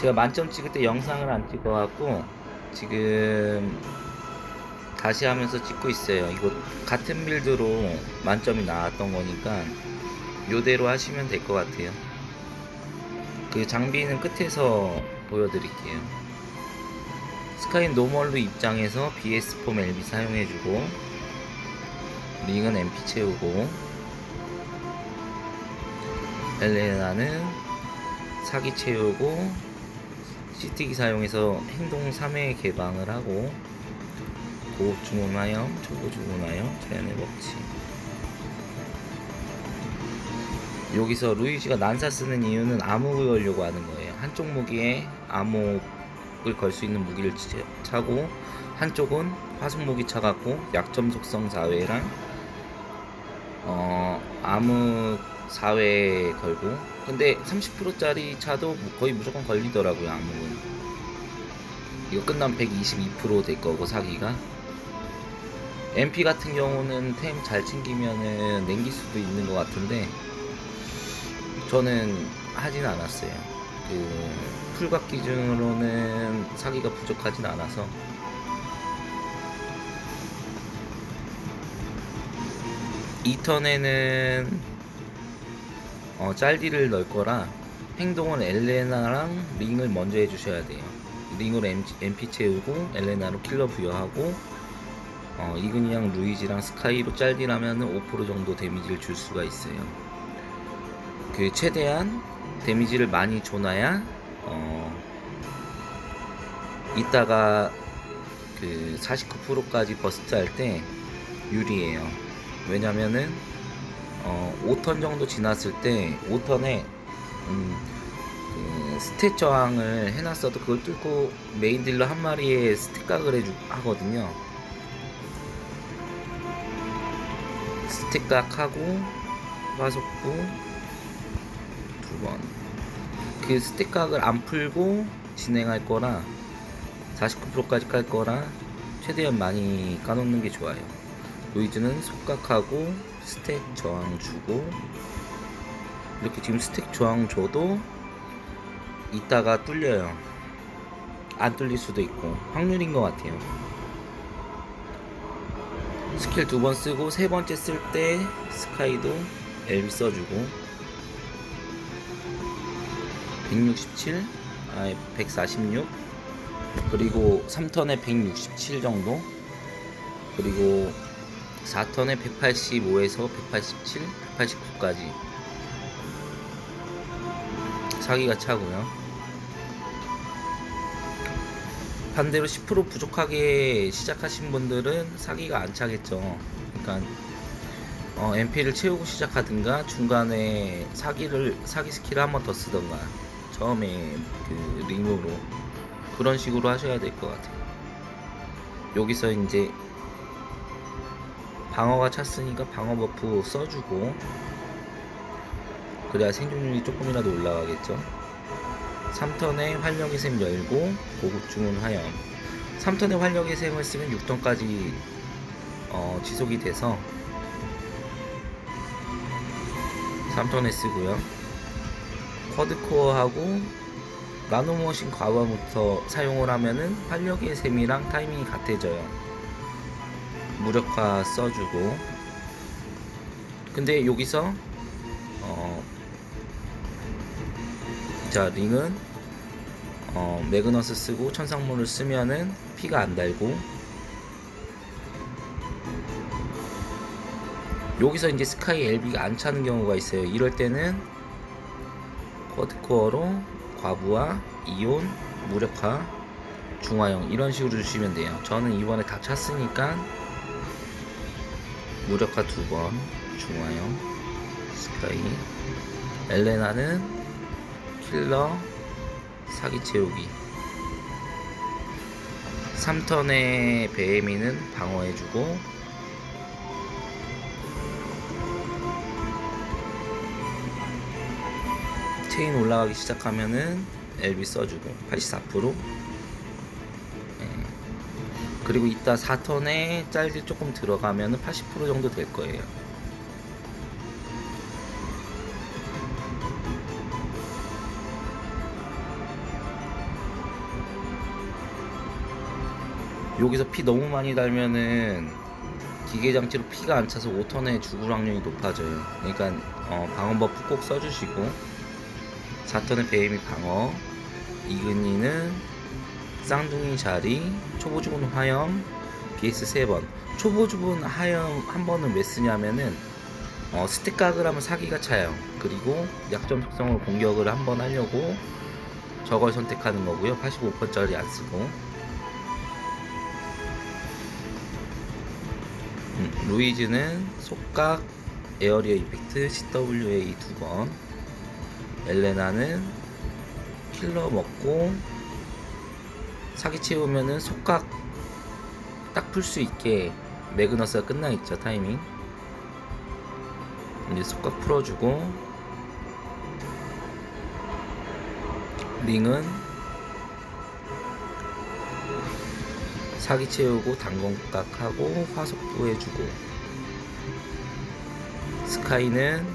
제가 만점 찍을 때 영상을 안 찍어갖고 지금 다시 하면서 찍고 있어요. 이거 같은 빌드로 만점이 나왔던 거니까 요대로 하시면 될 것 같아요. 그 장비는 끝에서 보여드릴게요. 스카인 노멀로 입장해서 BS 폼 LB 사용해주고 링은 MP 채우고 엘레나는 사기 채우고 CT기 사용해서 행동 3회 개방을 하고 고급 주문하여 초보 주문하여 자연의 법칙 여기서 루이지가 난사 쓰는 이유는 암흑을 걸려고 하는 거예요. 한쪽 무기에 암흑을 걸 수 있는 무기를 치- 차고 한쪽은 화속 무기 차갖고 약점 속성 4회랑 어 암흑 4회 걸고. 근데 30%짜리 차도 거의 무조건 걸리더라고요 암흑은 이거 끝나면 122%될 거고 사기가. MP 같은 경우는 템 잘 챙기면은 냉길 수도 있는 것 같은데 저는 하진 않았어요. 그 풀각 기준으로는 사기가 부족하진 않아서. 이턴에는 어, 짤디를 넣을 거라 행동은 엘레나랑 링을 먼저 해주셔야 돼요. 링으로 MP 채우고 엘레나로 킬러 부여하고 어, 이근이랑 루이지랑 스카이로 짤디라면 5% 정도 데미지를 줄 수가 있어요. 그 최대한 데미지를 많이 줘놔야 어, 이따가 그 49%까지 버스트 할 때 유리해요. 왜냐면은 어, 5턴 정도 지났을 때 5턴에 음, 그 스탯 저항을 해놨어도 그걸 뚫고 메인 딜러 한 마리에 스탯 각을 해주 하거든요. 스탯 각하고 화속부 두 번. 그 스탯 각을 안 풀고 진행할 거라 49%까지 깔 거라 최대한 많이 까놓는 게 좋아요. 로이즈는 속각하고 스택 저항 주고 이렇게 지금 스택 저항 줘도 이따가 뚫려요. 안 뚫릴 수도 있고 확률인 것 같아요. 스킬 두 번 쓰고 세 번째 쓸 때 스카이도 LB 써주고 167, 아 146 그리고 3턴에 167 정도 그리고 4턴에 185에서 187, 189까지 사기가 차고요. 반대로 10% 부족하게 시작하신 분들은 사기가 안 차겠죠. 그러니까 어, MP를 채우고 시작하든가 중간에 사기를 사기 스킬을 한 번 더 쓰던가 처음에 그 링으로 그런 식으로 하셔야 될 것 같아요. 여기서 이제 방어가 찼으니까 방어 버프 써주고 그래야 생존율이 조금이라도 올라가겠죠. 3턴에 활력의 샘 열고 고급 주문 하염. 3턴에 활력의 샘을 쓰면 6턴까지 어, 지속이 돼서 3턴에 쓰고요. 쿼드코어하고 나노머신 과반부터 사용을 하면은 활력의 샘이랑 타이밍이 같아져요 무력화 써주고. 근데 여기서 어, 자 링은 어, 매그너스 쓰고 천상문을 쓰면은 피가 안 달고. 여기서 이제 스카이 LB가 안 차는 경우가 있어요. 이럴 때는 쿼드코어로 과부하, 이온, 무력화, 중화형 이런 식으로 주시면 돼요. 저는 이번에 다 찼으니까 무력화 두 번, 중화형, 스카이, 엘레나는 킬러, 사기 채우기. 3턴의 베에미는 방어해주고, 체인 올라가기 시작하면은 LB 써주고, 84%. 그리고 이따 4톤에 짤질 조금 들어가면 80% 정도 될 거예요. 여기서 피 너무 많이 달면은 기계 장치로 피가 안 차서 5톤에 죽을 확률이 높아져요. 그러니까 어, 방어 버프 꼭 써주시고 4톤의 베이미 방어 이근이는 쌍둥이 자리, 초보 죽은 화염, BS 3번. 초보 죽은 화염 한 번은 왜 쓰냐면은 어, 스택 각을 하면 사기가 차요. 그리고 약점 속성으로 공격을 한 번 하려고 저걸 선택하는 거고요. 85%짜리 안 쓰고. 음, 루이즈는 속각, 에어리어 이펙트, CWA 두 번. 엘레나는 킬러 먹고 사기 채우면은 속각 딱 풀 수 있게 매그너스가 끝나 있죠 타이밍. 이제 속각 풀어주고 링은 사기 채우고 단공각하고 화속도 해주고 스카이는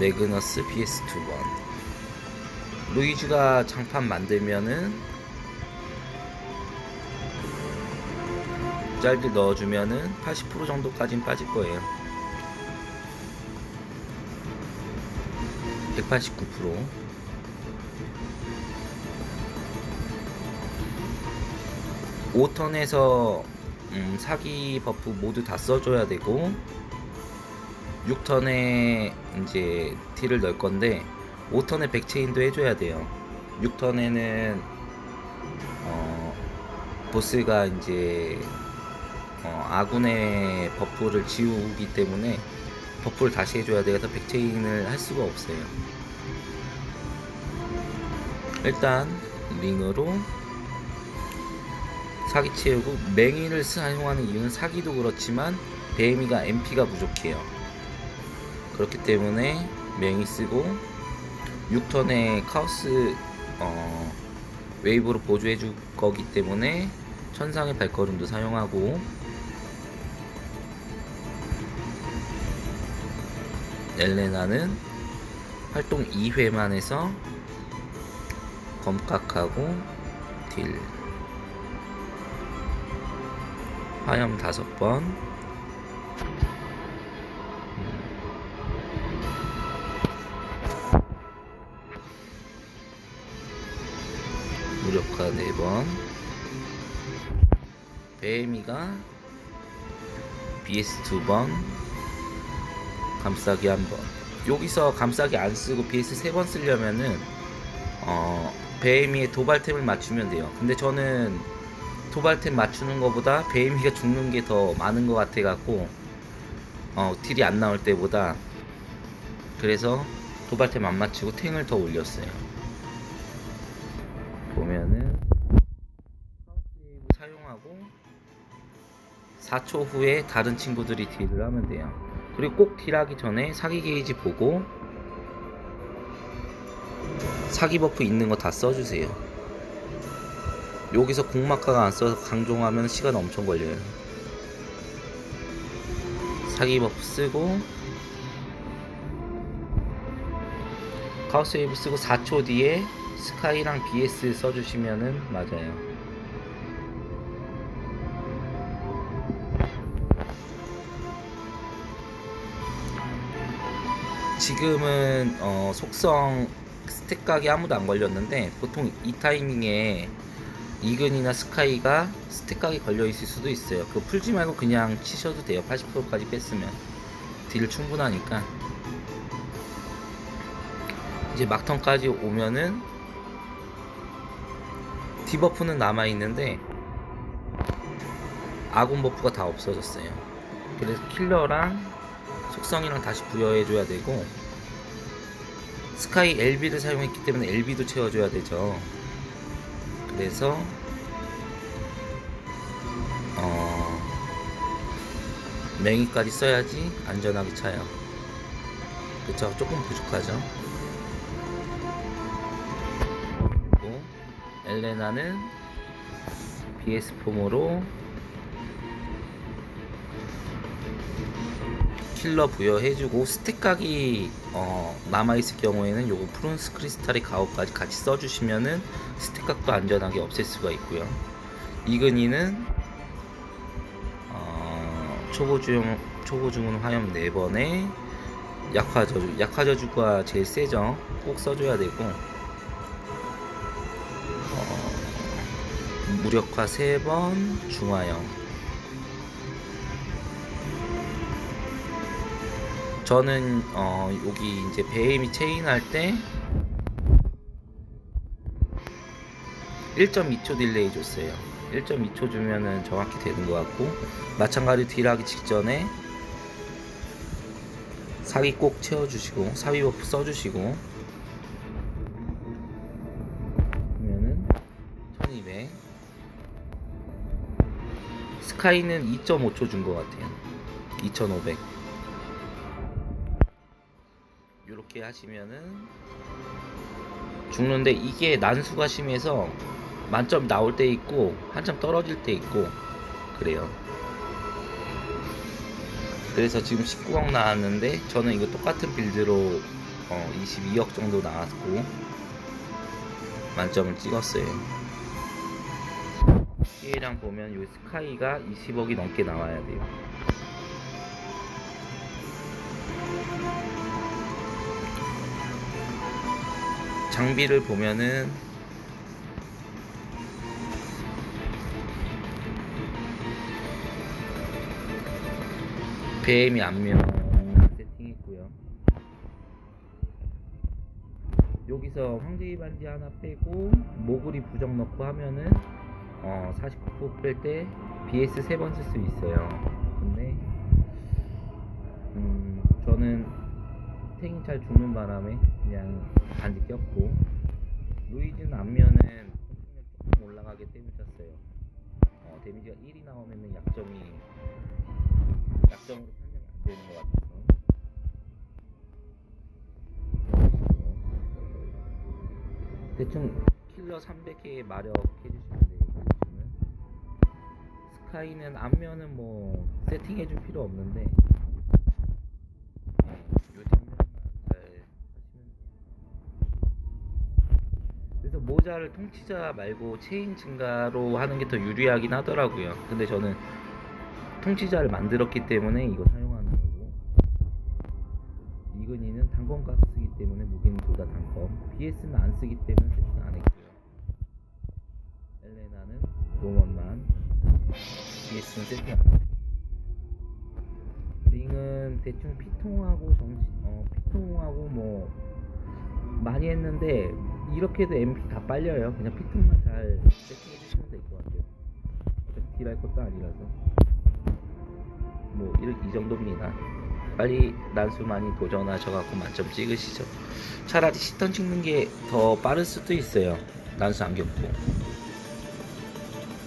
매그너스 BS 두번 루이즈가 장판 만들면은 짤드 넣어주면은 80% 정도까진 빠질 거예요. 189% 오턴에서 음, 사기 버프 모두 다 써줘야 되고 6턴에 이제 딜을 넣을 건데 5턴에 백체인도 해줘야 돼요 6턴에는 어, 보스가 이제 어, 아군의 버프를 지우기 때문에 버프를 다시 해줘야 돼서 백체인을 할 수가 없어요. 일단 링으로 사기 채우고 맹인을 사용하는 이유는 사기도 그렇지만 베이미가 MP가 부족해요. 그렇기 때문에 맹이 쓰고 6턴에 카오스 어, 웨이브로 보조해 줄 거기 때문에 천상의 발걸음도 사용하고. 엘레나는 활동 2회만 해서 검각하고 딜. 화염 5번 무력화 4번 베이미가 BS 2번 감싸기 한 번. 여기서 감싸기 안 쓰고 BS 세번 쓰려면은 어 베이미의 도발템을 맞추면 돼요. 근데 저는 도발템 맞추는 것보다 베이미가 죽는 게 더 많은 것 같아 갖고 어 딜이 안 나올 때보다 그래서 도발템 안 맞추고 탱을 더 올렸어요. 사용하고 4초 후에 다른 친구들이 딜을 하면 돼요. 그리고 꼭 딜하기 전에 사기 게이지 보고 사기 버프 있는 거 다 써주세요. 여기서 공마카가 안 써서 강종하면 시간 엄청 걸려요. 사기 버프 쓰고 카우스 웨이브 쓰고 4초 뒤에 스카이랑 BS 써주시면은 맞아요. 지금은 어, 속성 스택 각이 아무도 안 걸렸는데 보통 이 타이밍에 이근이나 스카이가 스택 각이 걸려 있을 수도 있어요. 그거 풀지 말고 그냥 치셔도 돼요. 80%까지 뺐으면 딜 충분하니까. 이제 막턴까지 오면은 디버프는 남아 있는데 아군 버프가 다 없어졌어요. 그래서 킬러랑 속성이랑 다시 부여해줘야 되고 스카이 LB를 사용했기 때문에 LB도 채워줘야 되죠. 그래서 어 맹이까지 써야지 안전하게 차요. 그쵸? 조금 부족하죠. 그리고 엘레나는 BS 폼으로 킬러 부여해주고 스택 각이 어, 남아있을 경우에는 요거 프론스 크리스탈의 가오까지 같이 써주시면은 스택 각도 안전하게 없앨 수가 있고요. 이근이는 어, 초보중 초보중은 화염 4번에 약화저주 약화저주가 제일 세죠. 꼭 써줘야 되고 어, 무력화 3번 중화형 저는 어, 여기 이제 베이미 체인 할 때 1.2초 딜레이 줬어요. 1.2초 주면은 정확히 되는 것 같고 마찬가지로 딜하기 직전에 사위 꼭 채워주시고 사위 버프 써주시고 그러면은 1200 스카이는 2.5초 준 것 같아요. 2500 이렇게 하시면은 죽는데 이게 난수가 심해서 만점 나올 때 있고 한참 떨어질 때 있고 그래요. 그래서 지금 19억 나왔는데 저는 이거 똑같은 빌드로 어 22억 정도 나왔고 만점을 찍었어요. C랑 보면 요 스카이가 20억이 넘게 나와야 돼요. 장비를 보면은 BM이 안면 세팅했고요. 여기서 황제이 반지 하나 빼고 모글이 부정 넣고 하면은 어 49%뺄 때 BS 세번쓸 수 있어요. 근데 음 저는 탱이 잘 죽는 바람에 그냥 반지 꼈고 루이즈는 앞면은 조금 올라가게 때문에 쳤어요. 어 데미지가 1이 나오면은 약점이 약점으로 판정이 안 되는 것 같아서 대충 킬러 300개의 마력 해주시면 돼요. 루이즈는 스카이는 앞면은 뭐 세팅해줄 필요 없는데 네, 요 뒷면만 잘 하시면 돼요. 그래서 모자를 통치자 말고 체인 증가로 하는 게 더 유리하긴 하더라고요. 근데 저는 통치자를 만들었기 때문에 이거 사용하는 거고 이근이는 단검 값 쓰기 때문에 무기는 둘 다 단검 BS는 안 쓰기 때문에 세팅 안 했고요. 엘레나는 노먼만 BS는 세팅 안 했고 링은 대충 피통하고 정시 어 피통하고 뭐 많이 했는데 이렇게도 MP 다 빨려요. 그냥 피통만 잘 세팅해 주시면 될 것 같아요. 딜할 것도 아니라서 뭐 이, 이 정도입니다. 빨리 난수 많이 도전하셔갖고 만점 찍으시죠. 차라리 시턴 찍는 게 더 빠를 수도 있어요. 난수 안 겪고.